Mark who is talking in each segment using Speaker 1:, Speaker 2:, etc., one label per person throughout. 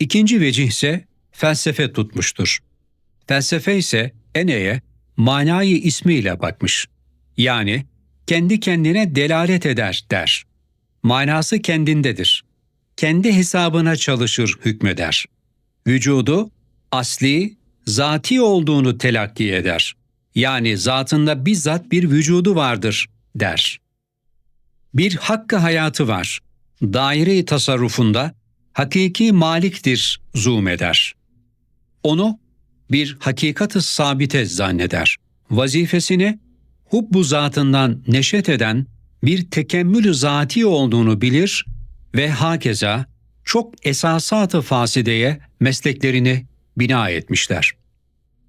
Speaker 1: İkinci vecih ise felsefe tutmuştur. Felsefe ise eneye manayı ismiyle bakmış. Yani kendi kendine delalet eder der. Manası kendindedir. Kendi hesabına çalışır hükmeder. Vücudu asli, zati olduğunu telakki eder. Yani zatında bizzat bir vücudu vardır der. Bir hakkı hayatı var. Daire-i tasarrufunda hakiki maliktir zoom. Onu bir hakikatı sabite zanneder. Vazifesini hubbu zatından neşet eden bir tekemmülü zati olduğunu bilir ve hakeza çok esasat-ı fasideye mesleklerini bina etmişler.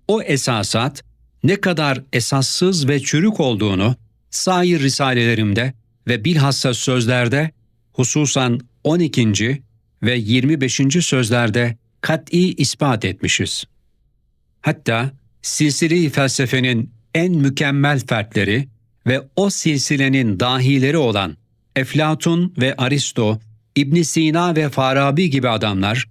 Speaker 1: O esasat ne kadar esassız ve çürük olduğunu sair risalelerimde ve bilhassa sözlerde hususan 12. ve 25. sözlerde kat'i ispat etmişiz. Hatta silsile-i felsefenin en mükemmel fertleri ve o silsilenin dahileri olan Eflatun ve Aristo, İbn Sina ve Farabi gibi adamlar,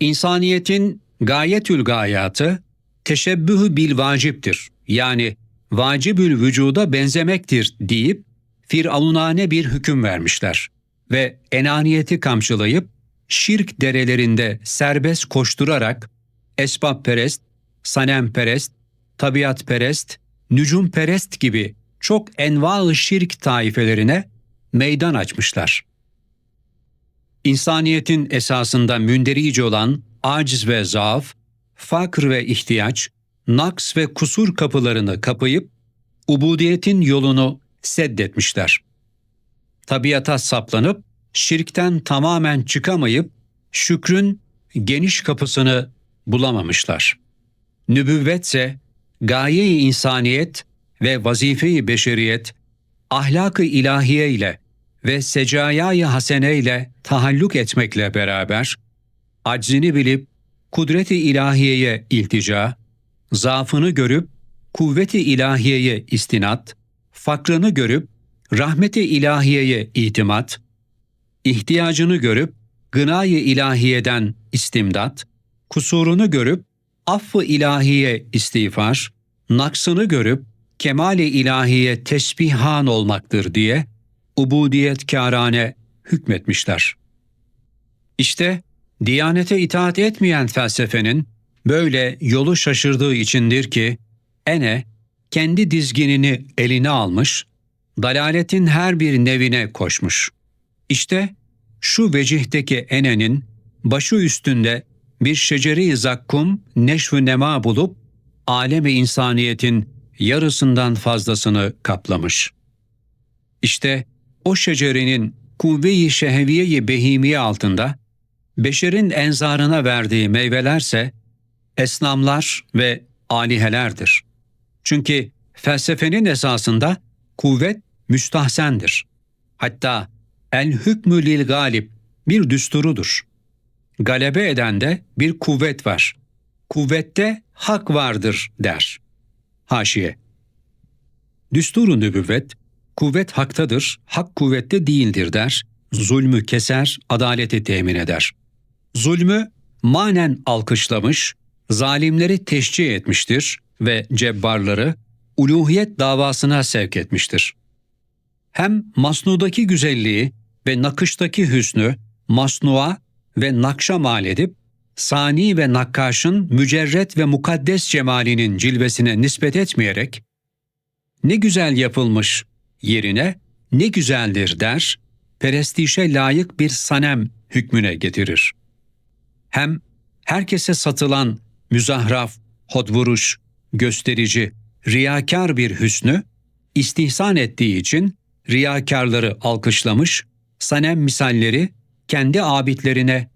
Speaker 1: insaniyetin gayetül gayatı teşebbühü bil vaciptir. Yani vacibül vücuda benzemektir deyip firavunane bir hüküm vermişler ve enaniyeti kamçılayıp şirk derelerinde serbest koşturarak esbabperest, sanemperest, tabiatperest, nücumperest gibi çok enva şirk taifelerine meydan açmışlar. İnsaniyetin esasında münderici olan aciz ve zaaf, fakr ve ihtiyaç, naks ve kusur kapılarını kapayıp ubudiyetin yolunu seddetmişler. Tabiata saplanıp şirkten tamamen çıkamayıp şükrün geniş kapısını bulamamışlar. Nübüvvetse gaye-i insaniyet ve vazife-i beşeriyet ahlak-ı ilahiye ile ve secayayı hasene ile tahallük etmekle beraber aczini bilip kudret-i ilahiyeye iltica, zaafını görüp kuvvet-i ilahiyeye istinat, fakrını görüp rahmet-i ilahiyeye itimat, ihtiyacını görüp gınayı ilahiyeden istimdat, kusurunu görüp affı ilahiye istiğfar, naksını görüp kemal-i ilahiye tesbihan olmaktır diye ubudiyet kârane hükmetmişler. İşte Diyanete itaat etmeyen felsefenin böyle yolu şaşırdığı içindir ki ene kendi dizginini eline almış, dalaletin her bir nevine koşmuş. İşte şu vecihteki enenin başı üstünde bir şeceri zakkum neşv nema bulup alemi insaniyetin yarısından fazlasını kaplamış. İşte o şecerenin kuvve-i şehviye-i behimiye altında beşerin enzarına verdiği meyvelerse esnamlar ve alihelerdir. Çünkü felsefenin esasında kuvvet müstahsendir. Hatta el hükmü lil galip bir düsturudur. Galebe edende bir kuvvet var. Kuvvette hak vardır der. Haşiye. Düsturun nübüvvet, kuvvet haktadır, hak kuvvette değildir der, zulmü keser, adaleti temin eder.'' Zulmü manen alkışlamış, zalimleri teşcih etmiştir ve cebbarları uluhiyet davasına sevk etmiştir. Hem masnudaki güzelliği ve nakıştaki hüsnü masnuğa ve nakşa mal edip, sani ve nakkaşın mücerret ve mukaddes cemalinin cilvesine nispet etmeyerek, ne güzel yapılmış yerine ne güzeldir der, perestişe layık bir sanem hükmüne getirir.'' hem herkese satılan müzahraf, hodvuruş, gösterici, riyakar bir hüsnü istihsan ettiği için riyakarları alkışlamış, sanem misalleri kendi abidlerine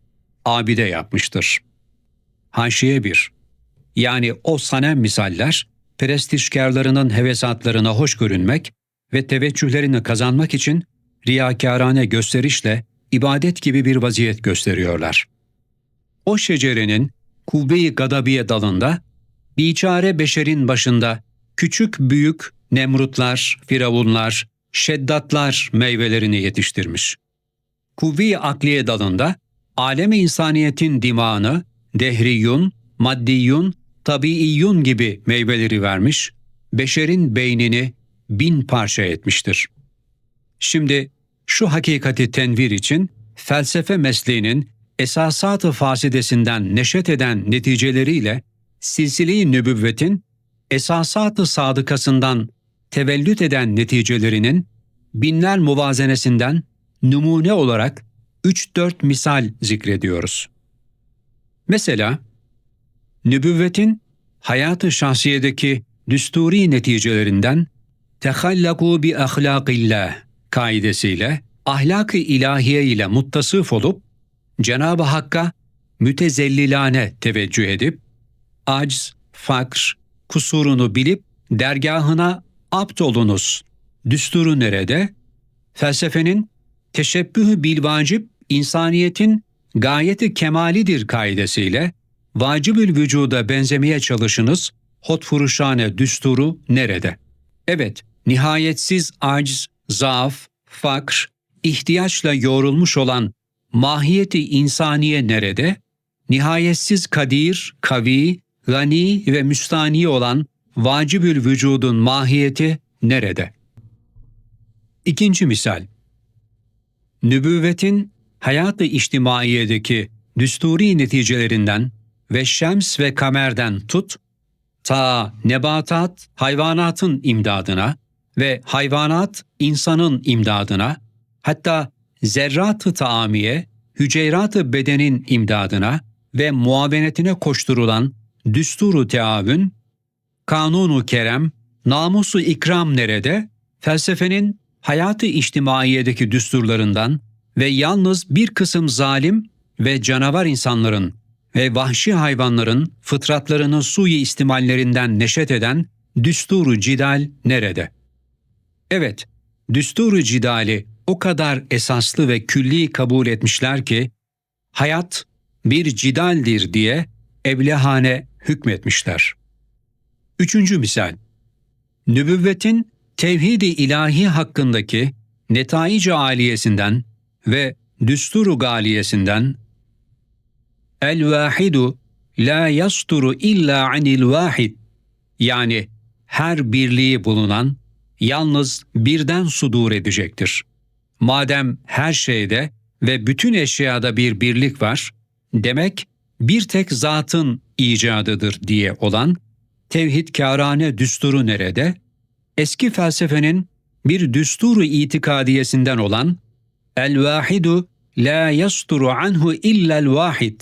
Speaker 1: abide yapmıştır. Haşiye 1 Yani o sanem misaller, prestijkarlarının hevesatlarına hoş görünmek ve teveccühlerini kazanmak için riyakarane gösterişle ibadet gibi bir vaziyet gösteriyorlar.'' o şecerenin kuvve-i gadabiye dalında biçare beşerin başında küçük büyük nemrutlar, firavunlar, şeddatlar meyvelerini yetiştirmiş. Kuvve-i akliye dalında aleme insaniyetin dimağını, dehriyun, maddiyun, tabiiyyun gibi meyveleri vermiş, beşerin beynini bin parça etmiştir. Şimdi şu hakikati tenvir için felsefe mesleğinin esasat-ı fasidesinden neşet eden neticeleriyle silsile-i nübüvvetin esasat-ı sadıkasından tevellüt eden neticelerinin binler muvazenesinden numune olarak 3-4 misal zikrediyoruz. Mesela nübüvvetin hayatı şahsiyedeki düsturi neticelerinden tehallaku bi ahlakillah kaidesiyle ahlak-ı ilahiye ile muttasıf olup Cenab-ı Hakk'a mütezellilane teveccüh edip acz, fakr, kusurunu bilip dergahına apt olunuz. Düsturu nerede? Felsefenin teşebbühü bil insaniyetin gayeti kemalidir kaidesiyle vacibül vücuda benzemeye çalışınız, hotfuruşane düsturu nerede? Evet, nihayetsiz aciz, zaaf, fakr, ihtiyaçla yoğrulmuş olan mahiyeti insaniye nerede? Nihayetsiz kadir, kavi, gani ve müstani olan vacibül vücudun mahiyeti nerede? İkinci misal. Nübüvvetin hayat-ı içtimaiyedeki düsturi neticelerinden ve şems ve kamerden tut, ta nebatat hayvanatın imdadına ve hayvanat insanın imdadına, hatta zerrat-ı taamiye, hüceyrat-ı bedenin imdadına ve muavenetine koşturulan düsturu teavün, kanunu kerem, namusu ikram nerede, felsefenin hayatı içtimaiyedeki düsturlarından ve yalnız bir kısım zalim ve canavar insanların ve vahşi hayvanların fıtratlarını suyu istimallerinden neşet eden düsturu cidal nerede? Evet, düsturu cidali o kadar esaslı ve külli kabul etmişler ki, hayat bir cidaldir diye evlehane hükmetmişler. Üçüncü misal, nübüvvetin tevhid-i ilahi hakkındaki netaic aliyesinden ve düsturu galiyesinden el vahidu la yasturu illa anil vahid yani her birliği bulunan yalnız birden sudur edecektir. Madem her şeyde ve bütün eşyada bir birlik var, demek bir tek zatın icadıdır diye olan tevhidkârane düsturu nerede? Eski felsefenin bir düsturu itikadiyesinden olan el-vahidu la yasturu anhu illa'l vahid.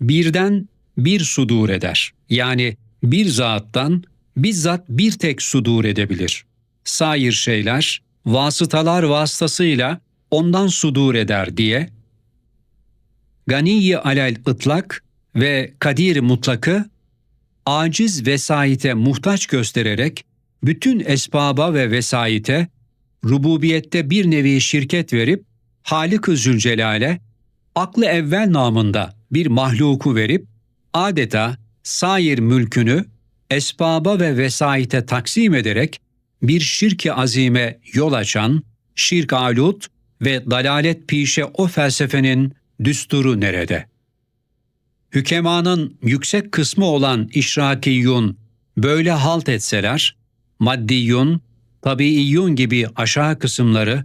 Speaker 1: Birden bir sudur eder. Yani bir zattan bizzat bir tek sudur edebilir. Sair şeyler vasıtalar vasıtasıyla ondan sudur eder diye Ganiyi alel ıtlak ve kadir mutlakı aciz vesayete muhtaç göstererek bütün esbaba ve vesayete rububiyette bir nevi şirket verip Halik-ı Zülcelal'e aklı evvel namında bir mahluku verip adeta sair mülkünü esbaba ve vesayete taksim ederek bir şirki azime yol açan şirk alut ve dalalet pişe o felsefenin düsturu nerede? Hükemanın yüksek kısmı olan işrakiyun böyle halt etseler, maddiyun, tabiiyyun gibi aşağı kısımları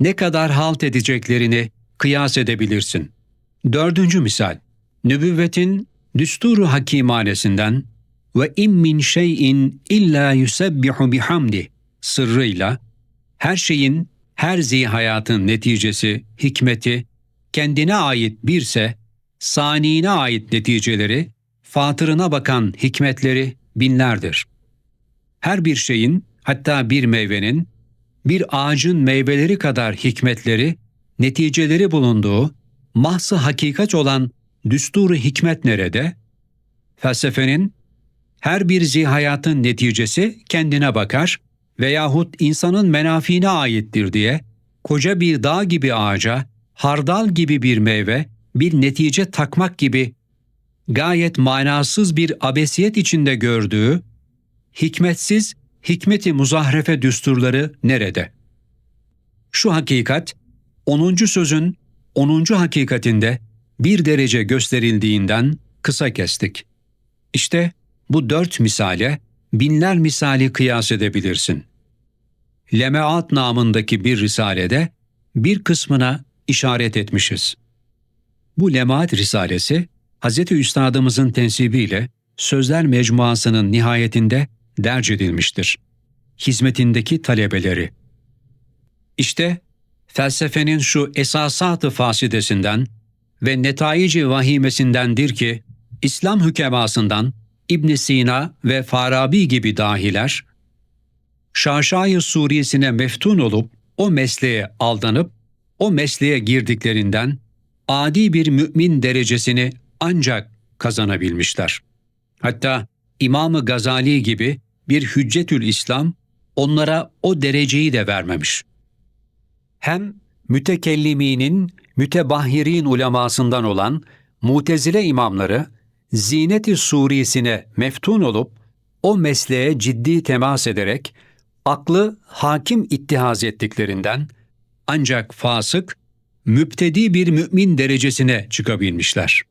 Speaker 1: ne kadar halt edeceklerini kıyas edebilirsin. Dördüncü misal, nübüvvetin düsturu hakimanesinden ve im min şeyin illa yusebbihu bihamdi sırrıyla her şeyin her zihayatın neticesi, hikmeti kendine ait birse saniine ait neticeleri, fatırına bakan hikmetleri binlerdir. Her bir şeyin, hatta bir meyvenin, bir ağacın meyveleri kadar hikmetleri, neticeleri bulunduğu, mahsı hakikat olan düsturu hikmet nerede? Felsefenin, her bir zihayatın neticesi kendine bakar veyahut insanın menafiine aittir diye, koca bir dağ gibi ağaca, hardal gibi bir meyve, bir netice takmak gibi gayet manasız bir abesiyet içinde gördüğü, hikmetsiz hikmeti muzahrefe düsturları nerede? Şu hakikat, 10. sözün 10. hakikatinde bir derece gösterildiğinden kısa kestik. İşte bu dört misale binler misali kıyas edebilirsin. Lemeat namındaki bir risalede bir kısmına işaret etmişiz. Bu Lemaat Risalesi, Hz. Üstadımızın tensibiyle Sözler Mecmuası'nın nihayetinde derc edilmiştir. Hizmetindeki talebeleri. İşte felsefenin şu esasatı fasidesinden ve netaici vahimesindendir ki, İslam hükemasından İbn Sina ve Farabi gibi dahiler, Şaşayı Suriyesine meftun olup o mesleğe aldanıp o mesleğe girdiklerinden adi bir mümin derecesini ancak kazanabilmişler. Hatta İmam-ı Gazali gibi bir hüccetül İslam onlara o dereceyi de vermemiş. Hem mütekelliminin, mütebahhirin ulemasından olan mutezile imamları Zinet-i Surisine meftun olup o mesleğe ciddi temas ederek aklı hakim ittihaz ettiklerinden ancak fasık, müptedi bir mümin derecesine çıkabilmişler.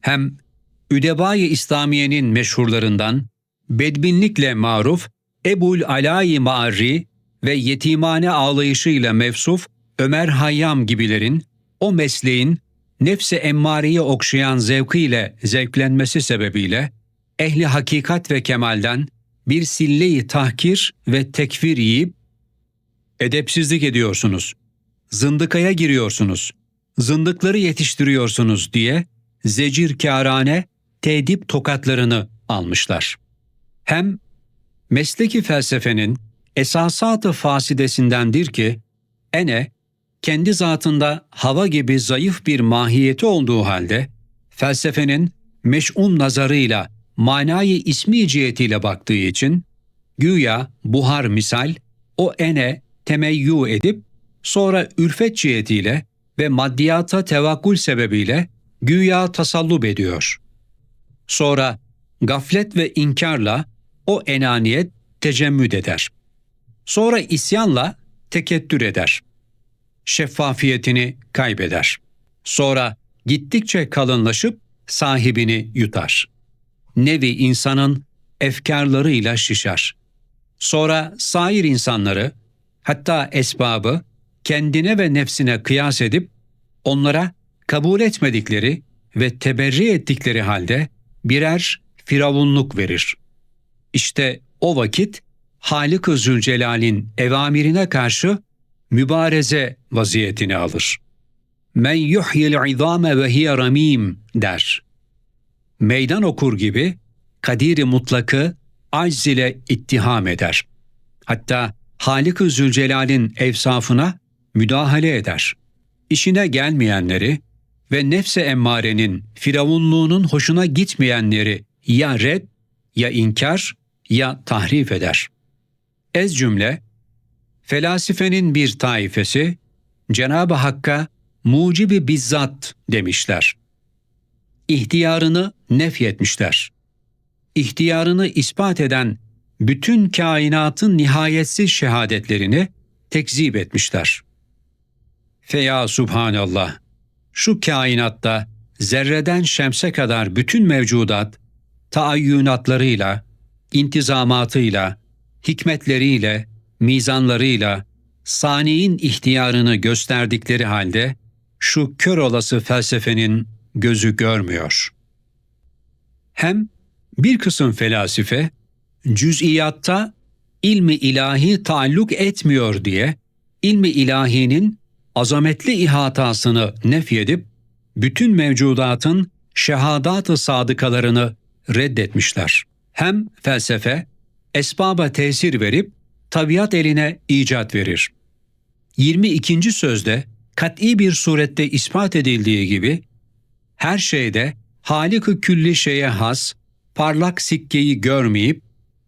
Speaker 1: Hem Üdebay-ı İslamiye'nin meşhurlarından bedbinlikle maruf Ebul Alay Ma'arri ve yetimane ağlayışıyla mevsuf Ömer Hayyam gibilerin o mesleğin nefse emmareyi okşayan zevkiyle zevklenmesi sebebiyle ehli hakikat ve kemalden bir sille-i tahkir ve tekfir yiyip edepsizlik ediyorsunuz, zındıkaya giriyorsunuz, zındıkları yetiştiriyorsunuz diye zecir kârane tedip tokatlarını almışlar. Hem mesleki felsefenin esasatı fasidesindendir ki, ene kendi zatında hava gibi zayıf bir mahiyeti olduğu halde, felsefenin meş'um nazarıyla manayı ismi cihetiyle baktığı için, güya buhar misal, o ene temeyyü edip, sonra ülfet cihetiyle ve maddiyata tevakkul sebebiyle güya tasallub ediyor. Sonra gaflet ve inkarla o enaniyet tecemmüd eder. Sonra isyanla tekettür eder. Şeffafiyetini kaybeder. Sonra gittikçe kalınlaşıp sahibini yutar. Nevi insanın efkarlarıyla şişer. Sonra sair insanları, hatta esbabı kendine ve nefsine kıyas edip onlara kabul etmedikleri ve teberri ettikleri halde birer firavunluk verir. İşte o vakit Halik-ı Zülcelal'in evamirine karşı mübareze vaziyetini alır. Men yuhyil izame ve hiye ramim der. Meydan okur gibi kadiri mutlakı acz ile ittiham eder. Hatta Halik-ı Zülcelal'in evsafına müdahale eder. İşine gelmeyenleri ve nefse emmarenin firavunluğunun hoşuna gitmeyenleri ya red, ya inkar, ya tahrif eder. Ez cümle, felasifenin bir taifesi, Cenab-ı Hakk'a mucibi bizzat demişler. İhtiyarını nefyetmişler. İhtiyarını ispat eden bütün kainatın nihayetsiz şehadetlerini tekzip etmişler. Feya Subhanallah! Şu kainatta zerreden şemse kadar bütün mevcudat, taayyünatlarıyla, intizamatıyla, hikmetleriyle, mizanlarıyla, saniyin ihtiyarını gösterdikleri halde şu kör olası felsefenin gözü görmüyor. Hem bir kısım felasife cüz'iyatta ilmi ilahi taalluk etmiyor diye ilmi ilahinin azametli ihatasını nefyedip bütün mevcudatın şehadat-ı sadıkalarını reddetmişler. Hem felsefe esbaba tesir verip tabiat eline icat verir. 22. sözde kat'i bir surette ispat edildiği gibi her şeyde Halik-ı külli şeye has, parlak sikkeyi görmeyip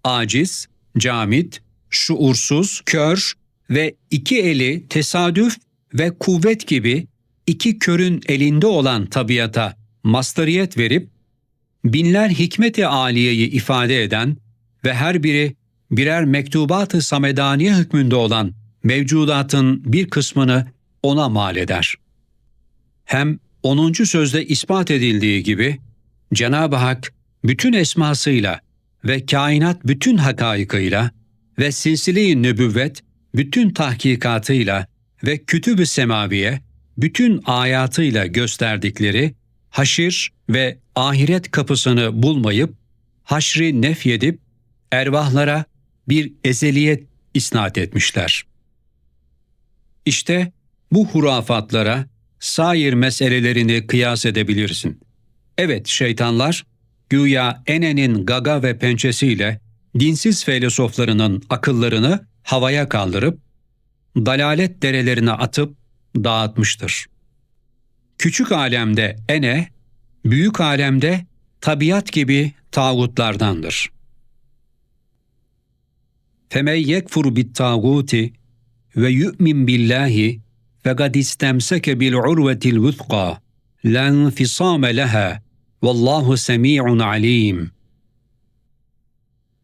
Speaker 1: aciz, camit, şuursuz, kör ve iki eli tesadüf ve kuvvet gibi iki körün elinde olan tabiata mastariyet verip binler hikmeti aliyeyi ifade eden ve her biri birer mektubat-ı samedaniye hükmünde olan mevcudatın bir kısmını ona mal eder. Hem 10. sözde ispat edildiği gibi Cenab-ı Hak bütün esmasıyla ve kainat bütün hakaikıyla ve silsile-i nübüvvet bütün tahkikatıyla ve kütüb-ü semaviye bütün ayatıyla gösterdikleri haşir ve ahiret kapısını bulmayıp haşri nefyedip ervahlara bir ezeliyet isnat etmişler. İşte bu hurafatlara sair meselelerini kıyas edebilirsin. Evet şeytanlar güya Ene'nin gaga ve pençesiyle dinsiz filozoflarının akıllarını havaya kaldırıp dalalet derelerine atıp dağıtmıştır. Küçük alemde ene, büyük alemde tabiat gibi tağutlardandır. Femen yekfur bit tağuti ve yu'min billahi ve gad istemseke bil urvetil vuthqa len fisame leha vallahu semi'un alim.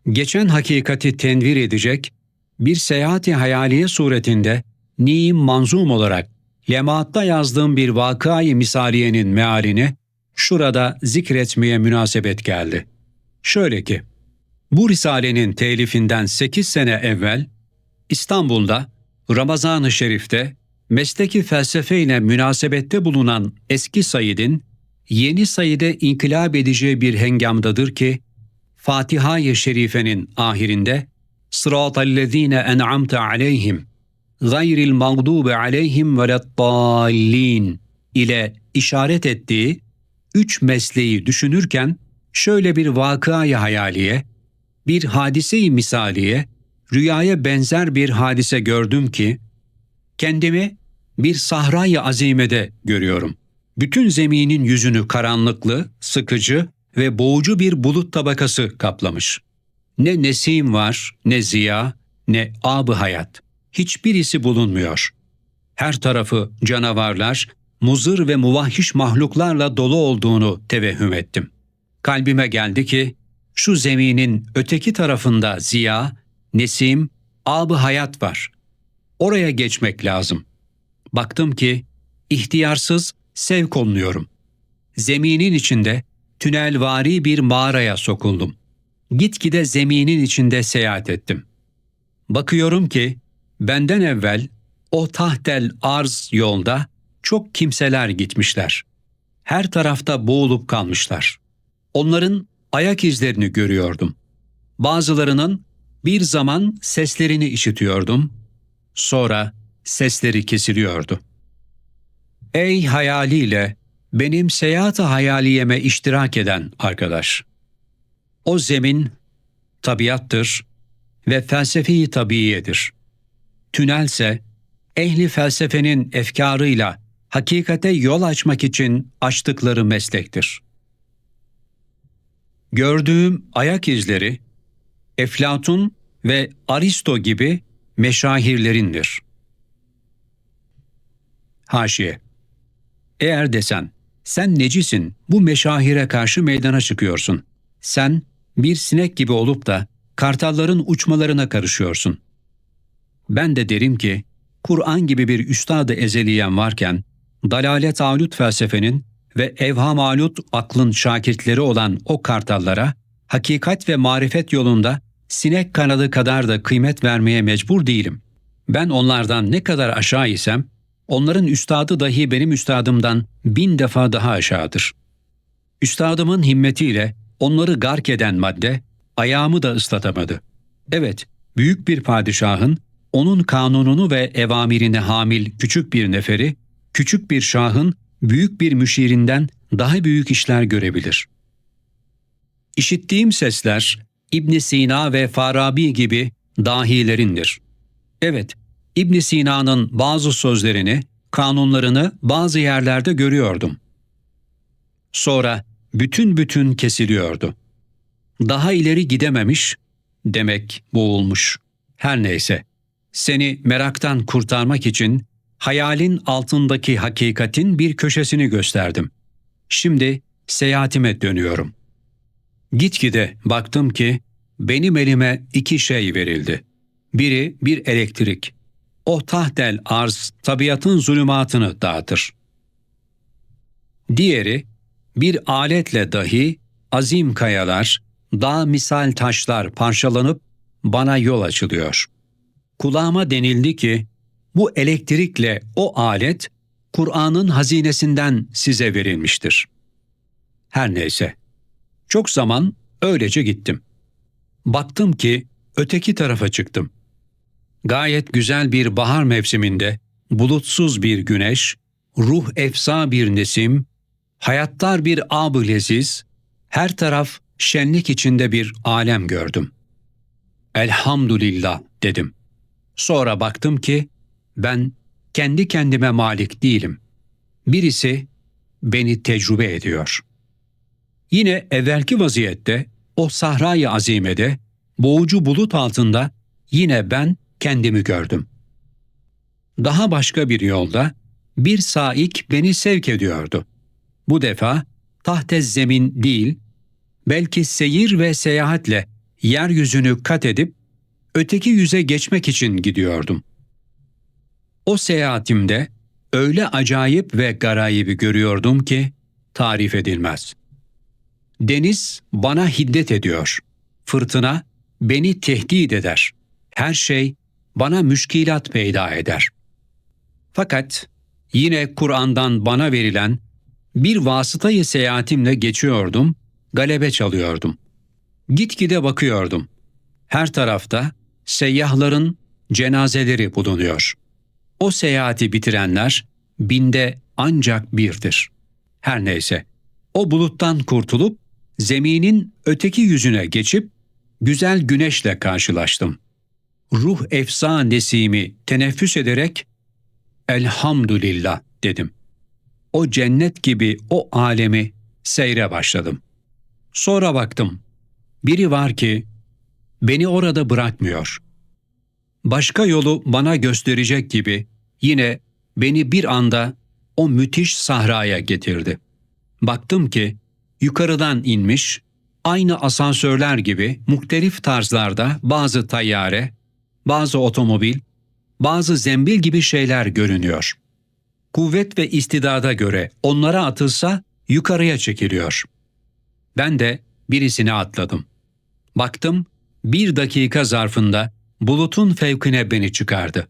Speaker 1: Geçen hakikati tenvir edecek, bir seyahati hayaliye suretinde niim manzum olarak lemaatta yazdığım bir vakayı misaliyenin mealini şurada zikretmeye münasebet geldi. Şöyle ki, bu risalenin telifinden 8 sene evvel İstanbul'da Ramazan-ı Şerif'te mesleki felsefeyle münasebette bulunan eski Said'in yeni sayıda inkılap edeceği bir hengamdadır ki, Fatiha-i Şerife'nin ahirinde Sıratallezine en'amte aleyhim gayril mağdubi aleyhim velettallin ile işaret ettiği üç mesleği düşünürken şöyle bir vakayı hayaliye, bir hadise-i misaliye, rüyaya benzer bir hadise gördüm ki, kendimi bir sahrayı azimede görüyorum bütün zeminin yüzünü karanlıklı, sıkıcı ve boğucu bir bulut tabakası kaplamış. Ne nesim var, ne ziya, ne abı hayat. Hiçbirisi bulunmuyor. Her tarafı canavarlar, muzır ve muvahhiş mahluklarla dolu olduğunu tevehhüm ettim. Kalbime geldi ki, şu zeminin öteki tarafında ziya, nesim, abı hayat var. Oraya geçmek lazım. Baktım ki, ihtiyarsız sevk olunuyorum. Zeminin içinde tünelvari bir mağaraya sokuldum. Gitgide zeminin içinde seyahat ettim. Bakıyorum ki benden evvel o tahtel arz yolda çok kimseler gitmişler. Her tarafta boğulup kalmışlar. Onların ayak izlerini görüyordum. Bazılarının bir zaman seslerini işitiyordum. Sonra sesleri kesiliyordu.'' Ey hayaliyle benim seyahat-ı hayaliyeme iştirak eden arkadaş. O zemin tabiattır ve felsefi tabiiyedir. Tünelse ehli felsefenin efkarıyla hakikate yol açmak için açtıkları meslektir. Gördüğüm ayak izleri Eflatun ve Aristo gibi meşahirlerindir. Haşiye eğer desen, sen necisin, bu meşahire karşı meydana çıkıyorsun. Sen bir sinek gibi olup da kartalların uçmalarına karışıyorsun. Ben de derim ki, Kur'an gibi bir üstadı ezeliyen varken, dalalet alut felsefenin ve evham alut aklın şakirtleri olan o kartallara, hakikat ve marifet yolunda sinek kanadı kadar da kıymet vermeye mecbur değilim. Ben onlardan ne kadar aşağı isem, Onların üstadı dahi benim üstadımdan bin defa daha aşağıdır. Üstadımın himmetiyle onları gark eden madde ayağımı da ıslatamadı. Evet, büyük bir padişahın onun kanununu ve evamirine hamil küçük bir neferi, küçük bir şahın büyük bir müşirinden daha büyük işler görebilir. İşittiğim sesler İbn Sina ve Farabi gibi dahilerindir. Evet, İbn Sina'nın bazı sözlerini, kanunlarını bazı yerlerde görüyordum. Sonra bütün bütün kesiliyordu. Daha ileri gidememiş, demek boğulmuş. Her neyse, seni meraktan kurtarmak için hayalin altındaki hakikatin bir köşesini gösterdim. Şimdi seyahatime dönüyorum. Gitgide baktım ki benim elime iki şey verildi. Biri bir elektrik, o tahtel arz tabiatın zulümatını dağıtır. Diğeri, bir aletle dahi azim kayalar, dağ misal taşlar parçalanıp bana yol açılıyor. Kulağıma denildi ki, bu elektrikle o alet, Kur'an'ın hazinesinden size verilmiştir. Her neyse, çok zaman öylece gittim. Baktım ki öteki tarafa çıktım. Gayet güzel bir bahar mevsiminde bulutsuz bir güneş, ruh efsa bir nesim, hayattar bir ab-ı leziz, her taraf şenlik içinde bir alem gördüm. Elhamdülillah dedim. Sonra baktım ki ben kendi kendime malik değilim. Birisi beni tecrübe ediyor. Yine evvelki vaziyette o sahrayı azimede, boğucu bulut altında yine ben kendimi gördüm. Daha başka bir yolda bir saik beni sevk ediyordu. Bu defa tahtez zemin değil, belki seyir ve seyahatle yeryüzünü kat edip öteki yüze geçmek için gidiyordum. O seyahatimde öyle acayip ve garayibi görüyordum ki tarif edilmez. Deniz bana hiddet ediyor. Fırtına beni tehdit eder. Her şey bana müşkilat peyda eder. Fakat yine Kur'an'dan bana verilen bir vasıtayı seyahatimle geçiyordum, galebe çalıyordum. Gitgide bakıyordum. Her tarafta seyyahların cenazeleri bulunuyor. O seyahati bitirenler binde ancak birdir. Her neyse, o buluttan kurtulup zeminin öteki yüzüne geçip güzel güneşle karşılaştım. Ruh efsa nesimi teneffüs ederek elhamdülillah dedim. O cennet gibi o alemi seyre başladım. Sonra baktım. Biri var ki beni orada bırakmıyor. Başka yolu bana gösterecek gibi yine beni bir anda o müthiş sahraya getirdi. Baktım ki yukarıdan inmiş, aynı asansörler gibi muhtelif tarzlarda bazı tayyare, bazı otomobil, bazı zembil gibi şeyler görünüyor. Kuvvet ve istidada göre onlara atılsa yukarıya çekiliyor. Ben de birisine atladım. Baktım bir dakika zarfında bulutun fevkine beni çıkardı.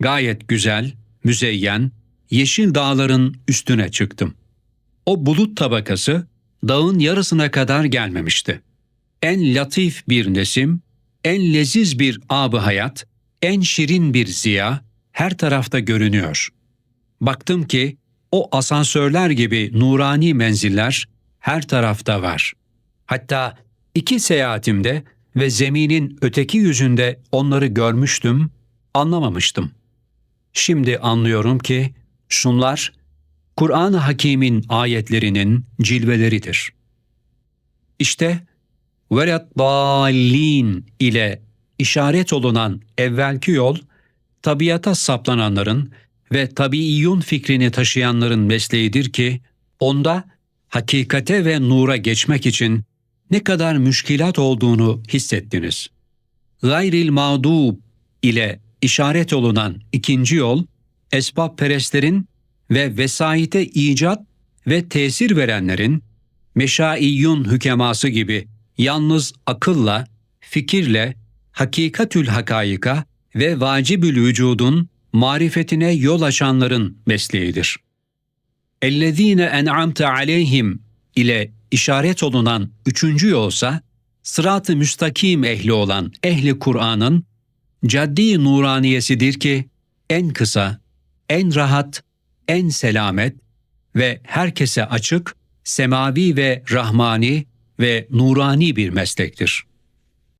Speaker 1: Gayet güzel, müzeyyen, yeşil dağların üstüne çıktım. O bulut tabakası dağın yarısına kadar gelmemişti. En latif bir nesim, en leziz bir ab hayat, en şirin bir ziya her tarafta görünüyor. Baktım ki o asansörler gibi nurani menziller her tarafta var. Hatta iki seyahatimde ve zeminin öteki yüzünde onları görmüştüm, anlamamıştım. Şimdi anlıyorum ki şunlar Kur'an-ı Hakîm'in ayetlerinin cilveleridir. İşte velat dallin ile işaret olunan evvelki yol, tabiata saplananların ve tabiiyyun fikrini taşıyanların mesleğidir ki, onda hakikate ve nura geçmek için ne kadar müşkilat olduğunu hissettiniz. Gayril mağdub ile işaret olunan ikinci yol, esbab perestlerin ve vesayete icat ve tesir verenlerin, meşaiyyun hükeması gibi yalnız akılla, fikirle, hakikatül hakayika ve vacibül vücudun marifetine yol açanların mesleğidir. اَلَّذ۪ينَ اَنْعَمْتَ aleyhim ile işaret olunan üçüncü yolsa, sırat-ı müstakim ehli olan ehli Kur'an'ın caddi nuraniyesidir ki en kısa, en rahat, en selamet ve herkese açık, semavi ve rahmani ve nurani bir meslektir.